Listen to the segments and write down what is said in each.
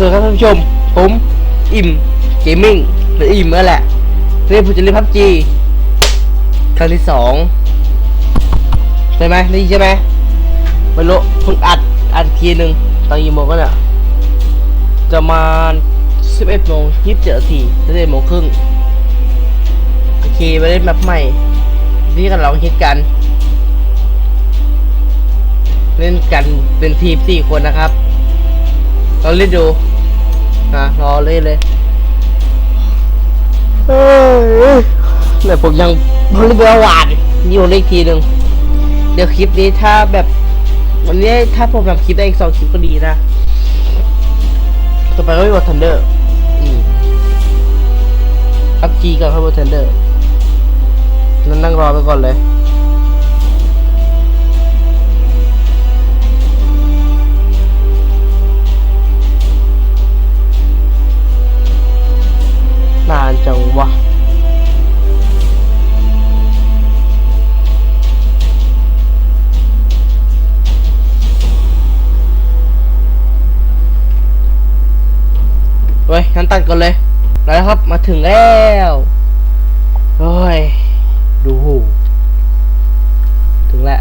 วัสดีครับท่านผู้ชม ผมอิ่มเกมมิ่งหรืออิ่มนั่นแหละเล่นผมจะเล่นพับจีครั้งที่สองใช่ไหมนี่ใช่ไหมไม่รู้เพิ่งอัดอัดทีหนึ่งตอนกี่โมงก็เนี่ยจะมาสิบเอ็ดโมงยี่สิบเจ็ดนาทีจะได้โมงครึ่งโอเคไปเล่นแบบใหม่ที่กันเราคิดกัน เล่นกันเป็นทีมสี่คนนะครับเราเล่นดู นะรอเล่นเลยเฮ้ยแต่ผมยังเล่นเบอร์หวานนี่ผมเล่นอีกทีหนึ่งเดี๋ยวคลิปนี้ถ้าแบบวันนี้ถ้าผมทำคลิปได้อีกสองคลิปก็ดีนะ ต่อไปก็ไม่วอทันเดอร์อืมอัพจีกับครับวอทันเดอร์นั่งนั่งรอไปก่อนเลย นานจังวะเว้ยงั้นตัดก่อนเลย แล้วครับ มาถึงแล้วโอ้ย ดูหู ถึงแล้ว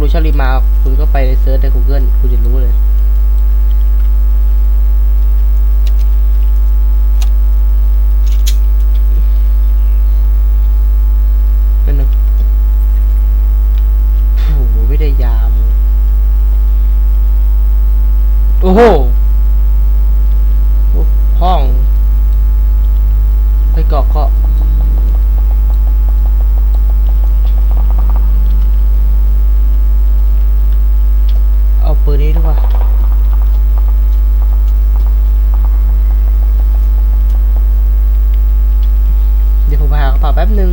รู้ชาลีมา คุณก็ไปในเซิร์ชใน Google คุณจะรู้เลย เป็นหนึ่งโอ้โหไม่ได้ยาม โอ้โห โอ้ห้องไปเกาะเกาะเอาปืนนี้ดีกว่าเดี๋ยวผมไปหากระเป๋าแป๊บนึง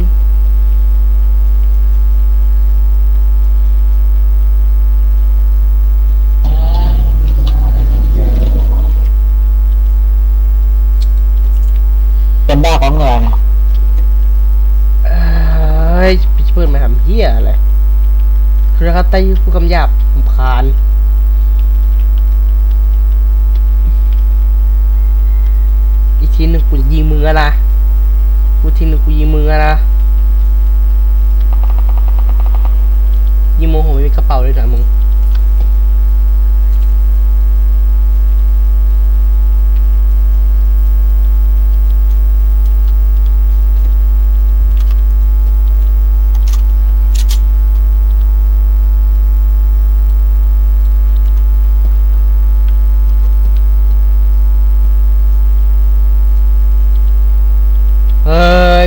เป็นบ้าของเงิน เอ้ยพี่เพื่อนมาทำเหี้ยอะไรคือนะครับใต้ผู้กำหยาบผมคานอีก ทีหนึ่งกูยิงมือะนะกูทีหนึ่งกูยิงมือะนะยิงมือผมไม่มีกระเป๋าเลยนะมึง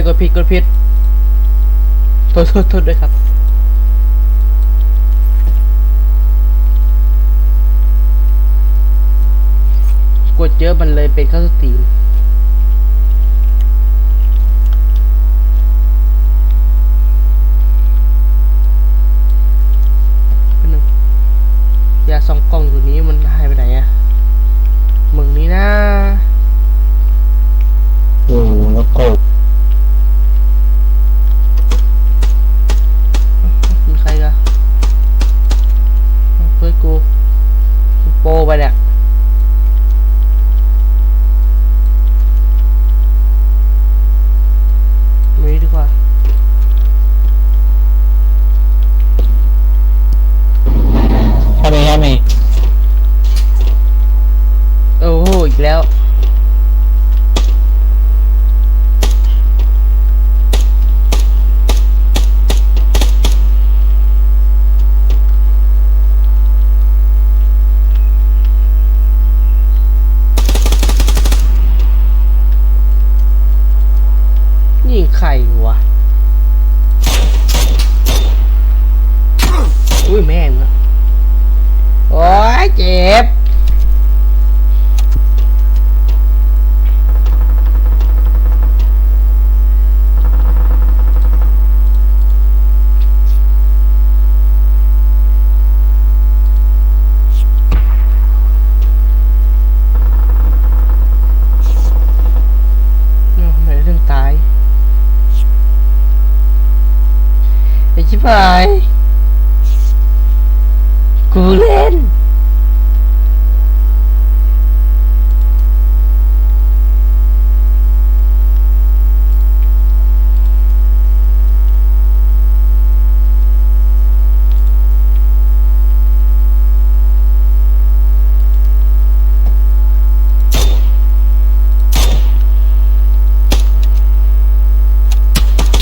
กดผิดกดผิดโทษโทษโทษด้วยครับ กดเยอะมันเลยเป็นข้าวสตีนแป๊บนึงยาสองกล่องตัวนี้มันหายไปไหนอะมึงนี่นะอยู่แล้วก็ โปรไปเนี่ยไม่ดีกว่าถ้ามีถ้ามีโอ้โหอีกแล้ว นี่ใครวะ อุ้ยแม่งอะโอ้ยเจ็บ เอ้าทำไมถึงตาย ไอ้ชิบหายกูเล่น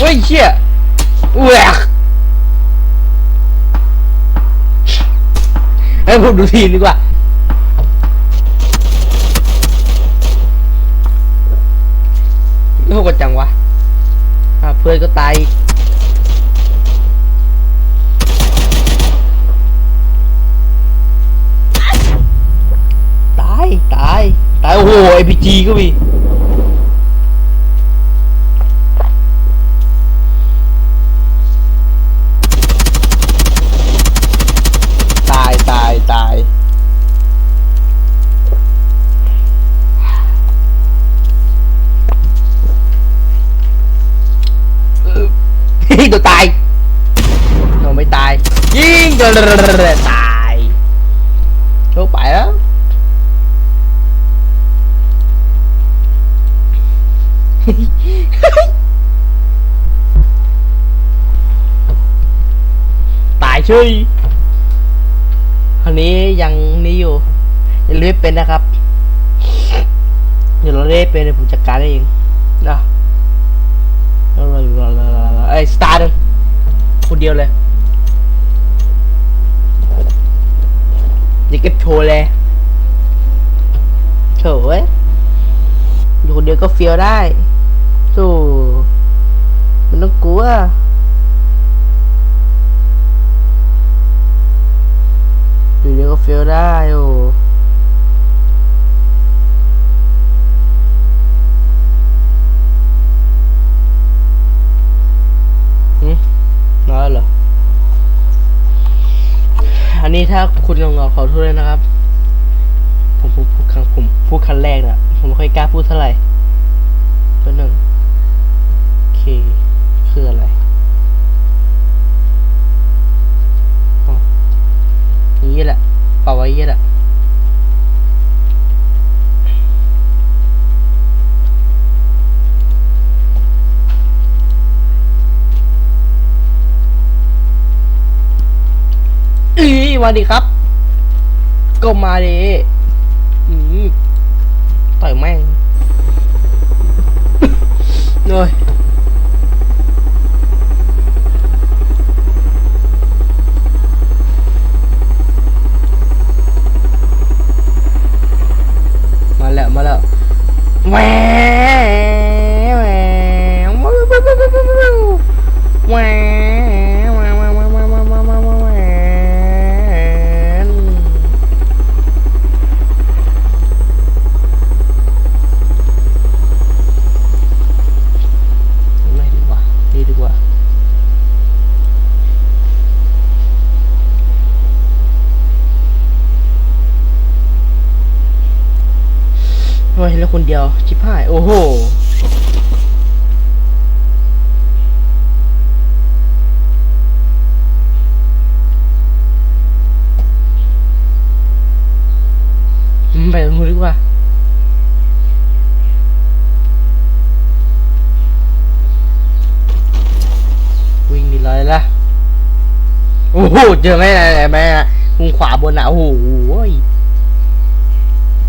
เฮ้ยเชี่ยแหวกให้ผม ดูทีมดีกว่าแล้วกดจังวะอะเพื่อนก็ตายตาย ตาย ตาย โอ้โหไอพีจีก็มี ตายตายตายเออ ตัวตายเราไม่ตาย ยิงเดอตายโชคไปแล้วตายเฉยคราวนี้ยังนี้อยู่ยังเล่นเป็นนะครับ เดี๋ยวเราเล่นเป็นผมจัดการเองนะไอ้สตาร์หนึ่งคนเดียวเลยอย่าเก็บโชว์เลยโถเว้ยอยู่คนเดียวก็เฟียวได้โธ่มันต้องกลัวอยู่เดียวก็เฟียลได้โอ้ น้วเหรอ อันนี้ถ้าคุณงงๆขอโทษเลยนะครับ ผมพูดครั้งผมพูดครั้งแรกนะผมไม่ค่อยกล้าพูดเท่าไหร่ตัวหนึ่งโอเคคืออะไรอ๋ออย่างนี้แหละเป่าไว้อย่างนี้แหละ อีมาดิครับ ก็มาดิอืมต่อยแม่งโอ้ยมาแล้ว มาแล้วแหวแหวแหว แต่คนเดียว ชิบหาย โอ้โหอืมไปตรงนู้นดีกว่าวิ่งดีเลยละโอ้โห เจอไหมไหนไหมอะมุมขวาบนอะโอ้โห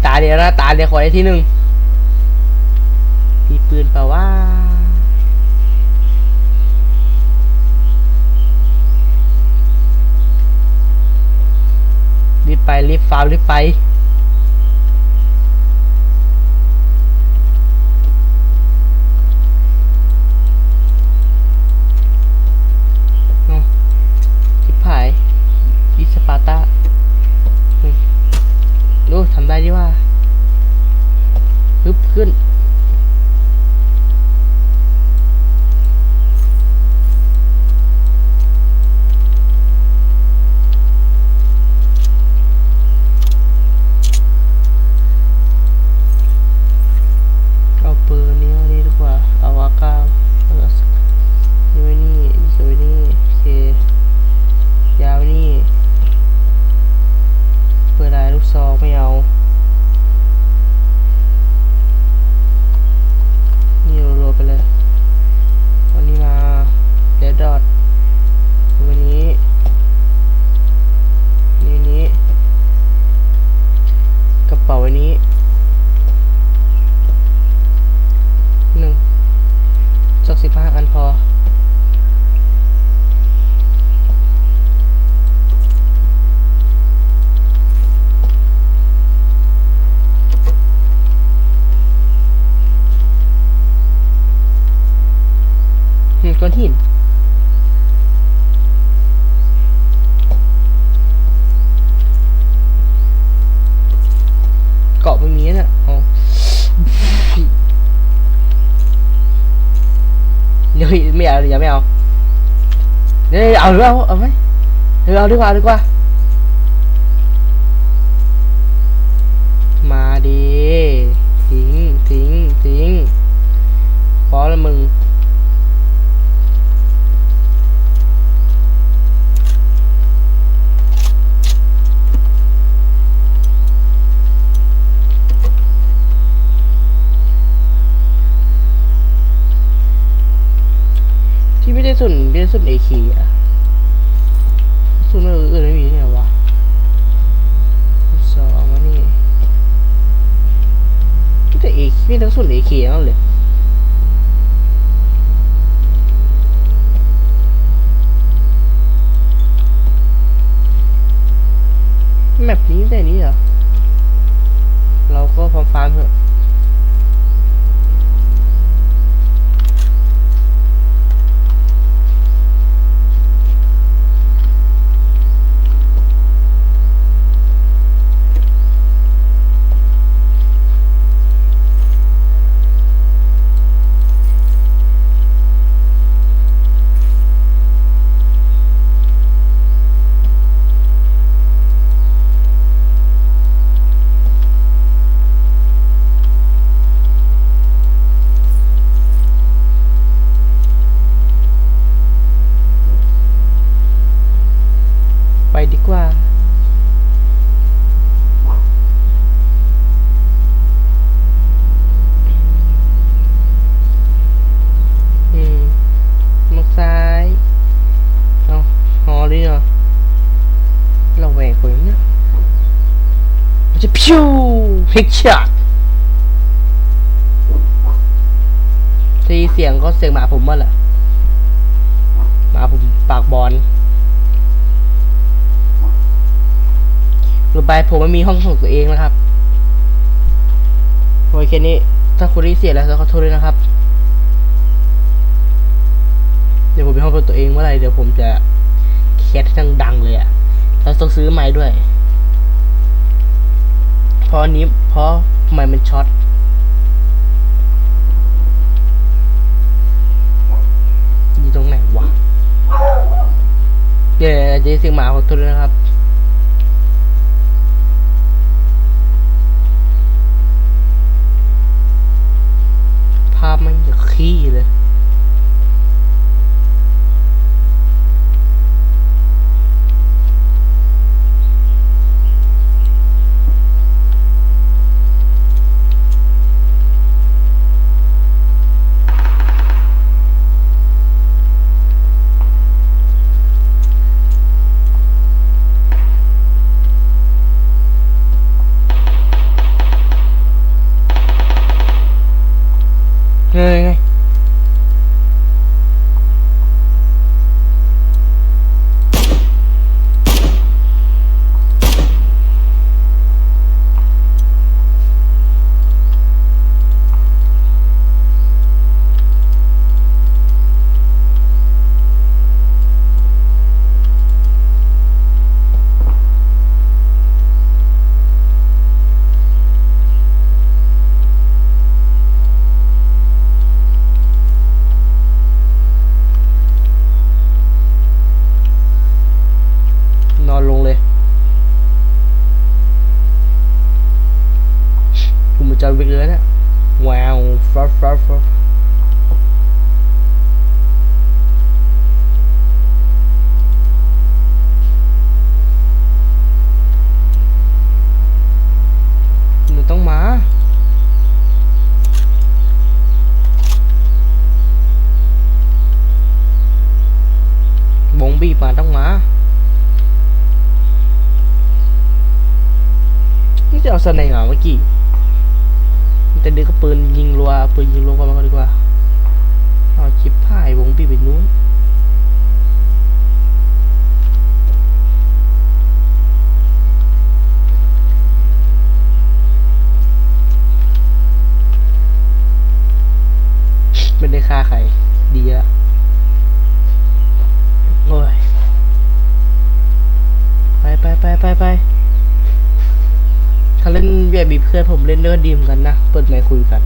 ตาเดียวนะตาเดียวขอได้ที่หนึ่งมีปืนเปล่าว่ารีบไปรีบฟาวรีบไป เอาทิพหายอิสปาร์ตาอืมดูทำได้ดีว่าฮึบขึ้น เอาปืนนี้เอานี่ดีกว่า เอาอาก้าเอานี่ไว้นี่นี่ไว้นี่โอเค ยาวนี่ เปิดได้ลูกซองไม่เอา นี่รัวๆไปเลยวันนี้มาเดดดอทวันนี้ นี่นี้ กระเป๋าอันนี้ หนึ่งสักสิบห้าอันพอ อืมก้อนหิน เกาะไม่มีน่ะอ๋อ เดี๋ยวไม่เอาอย่าไม่เอาเดี๋ยวเอาหรือเอาเอาไหมเดี๋ยวเอาดีกว่าเอาดีกว่า มาดีทิ้งทิ้งทิ้งพอแล้วมึง ที่ไม่ได้ ส่วนไม่ได้ส่วนเอคีอะส่วนอื่นไม่มีเนี่ยวะสองมานี่ที่แต่เอคีไม่ทั้งส่วนเอคีนั่นเลย แมปนี้แต่นี้เหรอ เราก็ฟาร์มฟาร์มเถอะ ไปดีกว่า อืมมักซ้าย เอาหอดิเนาะเราแหวกคนเนี่ย มันจะพิวเฮกช็อตทีเสียงก็เสียงหมาผมว่าแหละหมาผมปากบอลต่อไปผมไม่มีห้องของตัวเองนะครับโอเคนี้ ถ้าคุณได้เสียแล้วขอโทษด้วยนะครับ เดี๋ยวผมมีห้องของตัวเองเมื่อไรเดี๋ยวผมจะแคสทั้งดังเลยอะ่ะแล้วต้องซื้อไม้ด้วย เพราะนี้เพราะมันมันช็อตอยู่ตรงไหนวะเดี๋ยวจะเสียงหมาขอโทษนะครับภาพมันจะขี้เลย บงบีบมาต้องมา นี่จะเอาสไนเหรอเมื่อกี้แต่เดึกก็ปืนยิงรัวปืนยิงรัวกันมากดีกว่าเอาชิปพ่ายวงบีบไปนู้นไม่ได้ฆ่าใครดีละโอ้ย ไปไปไปไปไปถ้าเล่นแบบมีเพื่อนผมเล่นด้วยก็ดีเหมือนกันนะ เปิดไมค์คุยกัน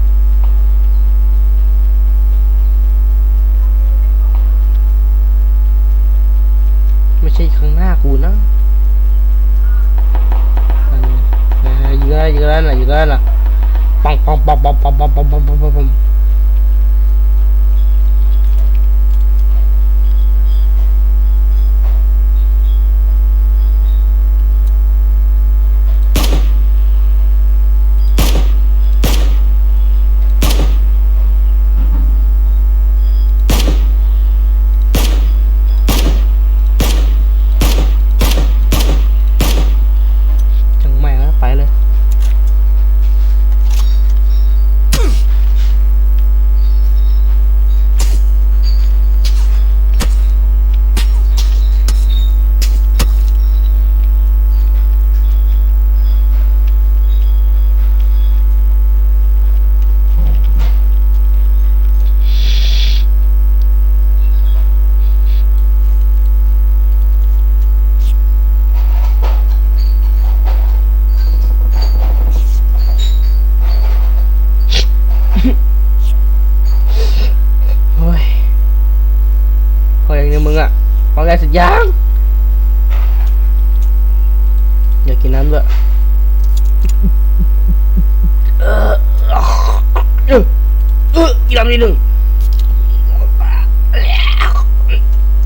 ไม่ใช่ข้างหน้ากูนะอันนี้นะฮะยิงอะไรยิงอะไรน่ะยิงอะไรน่ะปังปังปังปังปังปังปังปังปัง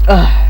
Ugh.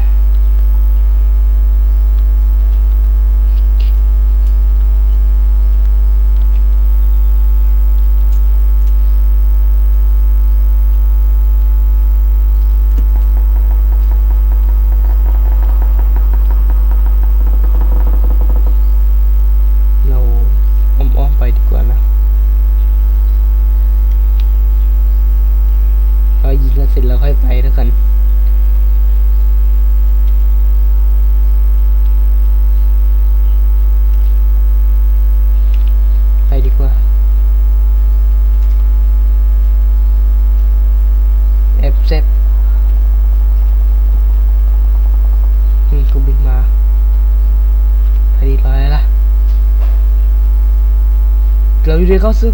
เราอยู่ในเข้าซึก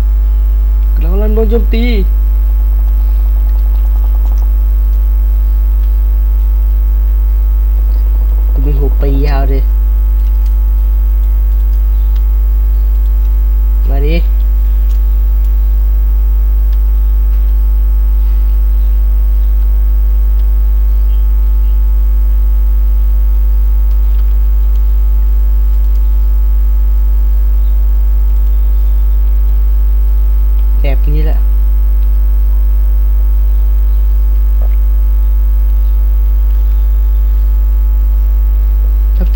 เรากำลังโดนโจมตีกูมีหัวปียาวเลย มาดิ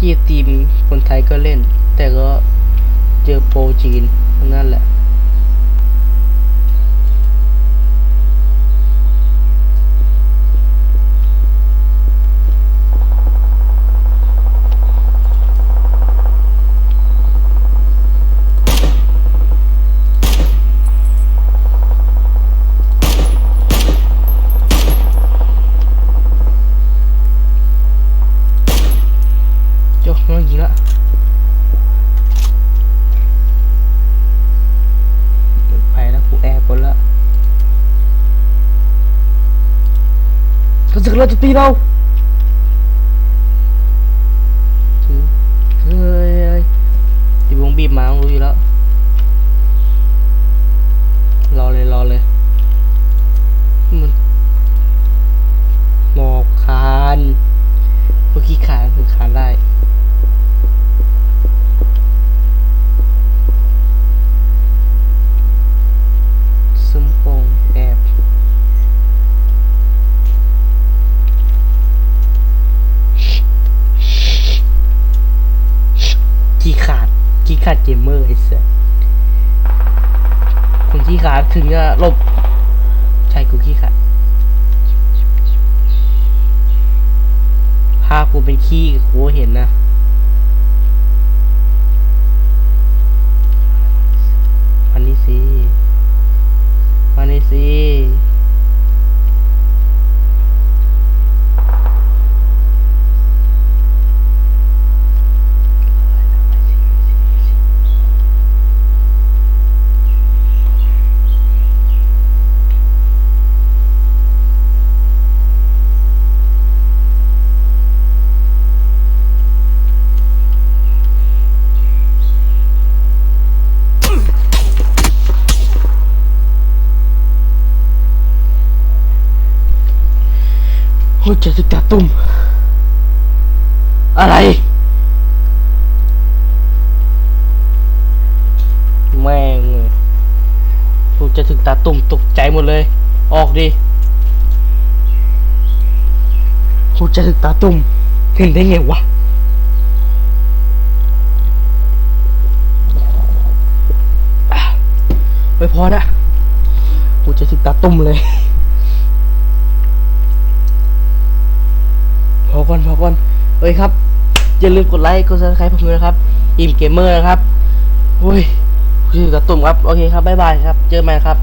ที่ทีมคนไทยก็เล่น แต่ก็เจอโปรจีนนั่นแหละ โจ้น้องยิงละไปแล้วกูแอบบนละ เขาสึกเราจะตีเราถือเฮ้ยเฮ้ยตีวงบีบมาต้องรู้อยู่แล้ว รอเลยรอเลย มันหมอบคานเมื่อกี้ขานคือขานได้ ซึมโป่งแอบขี้ขาด ขี้ขาดเกมเมอร์ไอ้เสียคนขี้ขาดถึงจะหลบ ใช่กูขี้ขาดภาพกูเป็นขี้กูเห็นนะมันนี่สิมานี่สิ โอ้ยเจะสึกตาตุ่มอะไร แม่งเลยกูจะถึงตาตุ่มตกใจหมดเลย ออกดิกูจะถึงตาตุ่มเห็นได้ไงวะอะไม่พอนะกูจะถึงตาตุ่มเลย พอก่อนพอก่อนเอ้ยครับ อย่าลืมกดไลค์กดซับสไครป์ผมด้วยนะครับ อิมเกมเมอร์นะครับ โอ้ยคือกระตุ่มครับ โอเคครับ บ๊ายบายครับ เจอกันใหม่ครับ